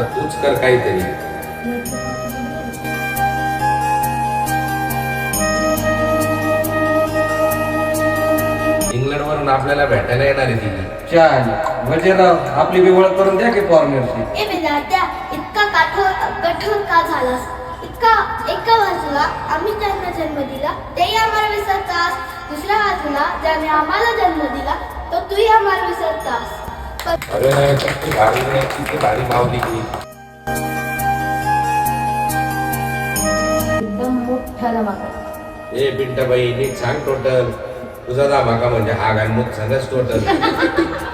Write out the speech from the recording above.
आता तूच कर काहीतरी. इंग्लंड वरून आपल्याला भेटायला येणार आहे ती. चाल म्हणजे राव आपली बी ओळख करून द्या की फॉरनरची ए विद्यार्थ्या इतका कठोर कठोर का झालास? इतका एका बाजूला आम्ही त्यांना जन्म दिला तेही आम्हाला विसरतास. दुसऱ्या बाजूला ज्याने आम्हाला जन्म दिला तो तूही आम्हाला विसरतास. अरे किती भारी रे, किती भारी मावली की एकदम मोठा धमाका ए नीट सांग टोटल. तुझा धमाका म्हणजे हा गाणमुख सांगच टोटल.